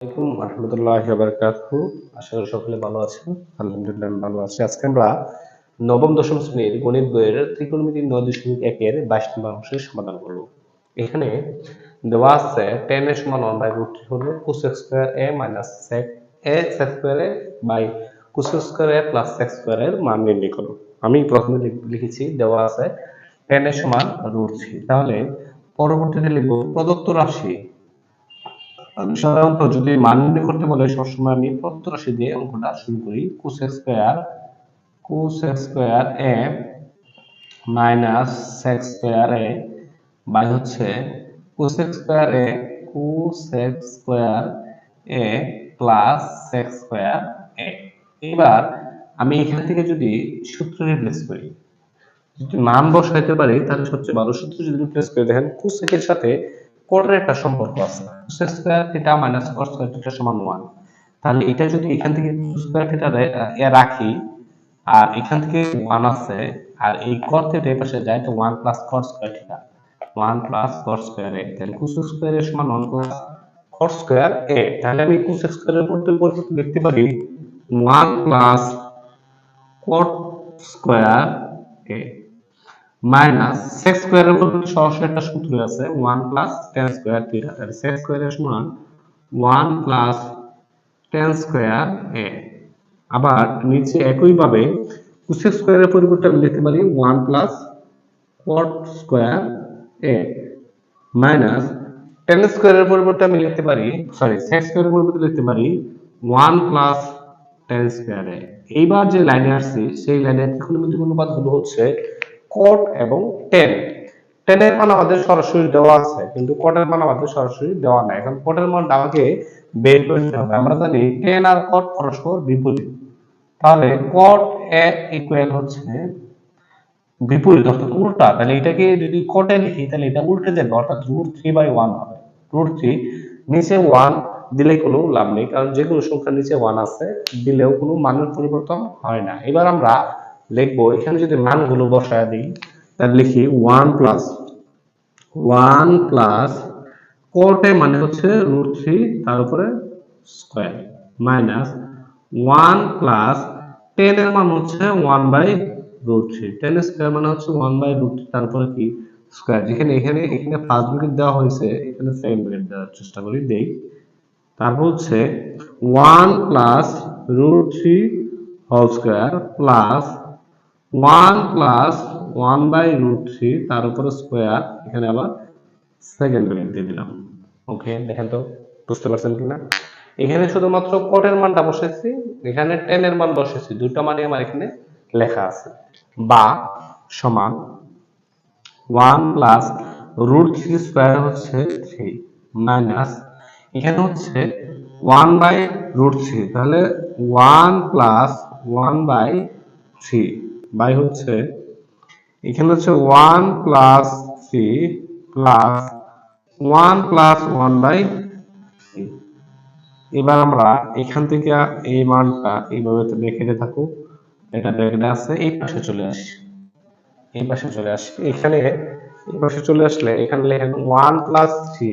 আসসালামাইকুম রহমতুল্লাহ বারকাতহু আশা সকলে ভালো আছেন। আলহামদুলিল্লাহ ভালো আছি। আজকে আমরা নবম, দশম শ্রেণির গণিত বইয়ের ত্রিকোণমিতি নয় দশমিক একের বাইশ নম্বর অংশের সমাধান করব। এখানে দেওয়া আছে টেন এর সমান one by root cos square A minus A sec square A by cos square A plus sec square এর মান নির্ণয় করো। আমি প্রথমে লিখ- লিখেছি, দেওয়া আছে টেন এর সমান রুট থ্রি তাহলে পরবর্তীতে লিখব প্রদত্ত রাশি সাধারণত যদি মান নির্ণয় করতে বলে, সবসময় আমি প্রদত্ত রাশি দিয়ে অঙ্কটা শুরু করি। Cos square cos square A minus sec square A by হচ্ছে cos square A cos square A plus sec square A এবার আমি এখান থেকে যদি সূত্র রিপ্লেস করি, যদি মান বসাইতে পারি, তাহলে সবচেয়ে ভালো সূত্র যদি রিপ্লেস করে দেখেন কোসেকের সাথে কোটের একটা সম্পর্ক আছে। Cosec square theta minus cot square theta সমান 1 তাহলে এটা যদি এখান থেকে স্কয়ার থিটা এ রাখি, আর এখান থেকে 1 আছে, আর এই কট থিটা এই পাশে যায় তো 1 plus cot square theta 1 plus cot square A, তাহলে কোসেক স্কয়ার এর সমান 1 প্লাস কট স্কয়ার এ। তাহলে আমি কোসেক স্কয়ারের পরিবর্তে লিখতে পারি 1 plus cot square A. Minus sec স্কোয়ারের মধ্যে সরাসরি একটা সূত্র আছে one plus tan square theta তাহলে সেক্স স্কোয়ারের সমান one plus tan square A আবার নিচে একইভাবে কোসেক স্কোয়ারের পরিবর্তে আমি লিখতে পারি one plus cot square A minus tan স্কোয়ারের পরিবর্তে আমি লিখতে পারি সরি সেক্স স্কোয়ারের পরিবর্তে লিখতে পারি one plus tan square A এইবার যে লাইনে আসছি, সেই লাইনের ত্রিকোণমিতি অনুপাত হলো হচ্ছে কট এবং টেন। টেনের মান আমাদের সরাসরি দেওয়া আছে, কিন্তু কটের মান আমাদের সরাসরি দেওয়া নাই। এখন কটের মানটা আমাকে বের করে নিতে হবে। আমরা জানি টেন আর কট পরস্পর বিপরীত। তাহলে কট এ ইকুয়াল হচ্ছে বিপরীত, অর্থাৎ উল্টা। তাহলে এটাকে যদি কটে লিখি, তাহলে এটা উল্টে যাবে অর্থাৎ রুট থ্রি বাই ওয়ান হবে। রুট থ্রি নিচে ওয়ান দিলে কোনো লাভ নেই, কারণ যে কোনো সংখ্যার নিচে ওয়ান আছে, দিলেও কোনো মানের পরিবর্তন হয় না। এবার আমরা লিখব, এখানে যদি মানগুলো বসায় দিই, তাহলে লিখি ওয়ান প্লাস ওয়ান প্লাস কোটে মানে হচ্ছে রুট থ্রি তার উপরে square minus one plus tan এর মান হচ্ছে one by root three tan square মানে হচ্ছে ওয়ান বাই রুট থ্রি তারপরে কি? স্কোয়ার যেখানে এখানে এখানে ফার্স্ট ব্রেকেট দেওয়া হয়েছে, এখানে সেকেন্ড ব্রেকেট দেওয়ার চেষ্টা করি, দেই। তারপর হচ্ছে one plus root three whole square plus one plus one by root three, তার উপরে স্কোয়ার, এখানে আবার সেকেন্ড ব্রেকেট দিয়ে দিলাম। ওকে দেখেন তো, বুঝতে পারছেন কিনা? এখানে শুধুমাত্র কোটের মানটা বসেছি, এখানে টেন এর মান বসেছি দুটো মানে আমার এখানে লেখা আছে। বা সমান one plus root three square হচ্ছে থ্রি, মাইনাস এখানে হচ্ছে ওয়ান বাই রুট থ্রি, তাহলে one plus one by three. By হচ্ছে এখানে হচ্ছে one plus three plus one plus one by এবার আমরা এখান থেকে এই মানটা এইভাবে রেখে থাকুক এটা ব্র্যাকেটে আছে এই পাশে চলে আসি। এই পাশে চলে আসি। এখানে এই পাশে চলে আসলে এখানে লেখেন ওয়ান প্লাস থ্রি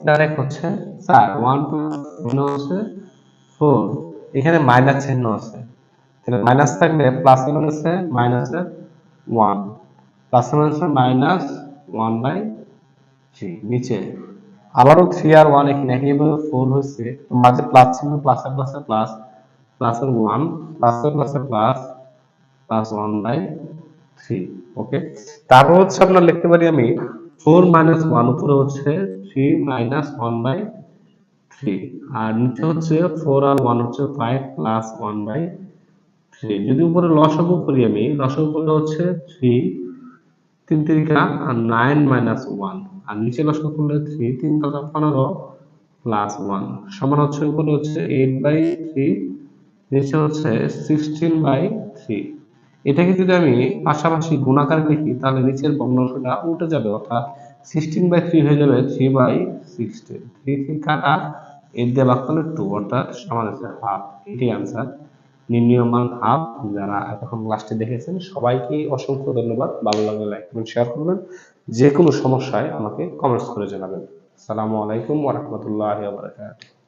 ডাইরেক্ট হচ্ছে চার ওয়ান প্লাস হচ্ছে ফোর এখানে মাইনাস চিহ্ন আছে। তাহলে মাইনাস থাকলে প্লাস মানে হচ্ছে মাইনাসের ওয়ান প্লাস এর মানে হচ্ছে মাইনাস ওয়ান বাই থ্রি নিচে। আবারও থ্রি আর ওয়ান এখানে একইভাবে ফোর হচ্ছে। মাঝে প্লাস চিহ্ন প্লাসের প্লাসের প্লাস প্লাসের ওয়ান প্লাসের প্লাসের plus plus plus one by three okay তারপর হচ্ছে আপনার লিখতে পারি আমি ফোর মাইনাস ওয়ান উপরে হচ্ছে three minus one by three আর নিচে হচ্ছে ফোর আর ওয়ান হচ্ছে five plus one by three যদি উপরে লসাগু করি আমি, লসাগু করলে হচ্ছে থ্রি তিন তিরিকা আর নাইন মাইনাস ওয়ান আর নিচে লসাগু করলে থ্রি তিন পাঁচা পনেরো প্লাস ওয়ান সমান হচ্ছে উপরে হচ্ছে এইট বাই থ্রি নিচে হচ্ছে সিক্সটিন বাই থ্রি এটাকে যদি আমি পাশাপাশি গুণাকার লিখি, তাহলে নিচের ভগ্নাংশটা উল্টে যাবে, অর্থাৎ সিক্সটিন বাই থ্রি হয়ে যাবে three by sixteen three three কাটা এর দিয়ে ভাগ করলে টু অর্থাৎ সমান হচ্ছে হাফ এটি আনসার নির্ণয় আপ যারা এতক্ষণ লাস্টে দেখেছেন, সবাইকে অসংখ্য ধন্যবাদ। ভালো লাগলে লাইক কমেন্ট শেয়ার করবেন। যে কোনো সমস্যায় আমাকে কমেন্টস করে জানাবেন। আসসালামু আলাইকুম ওয়া রাহমাতুল্লাহি ওয়া বারাকাতুহু।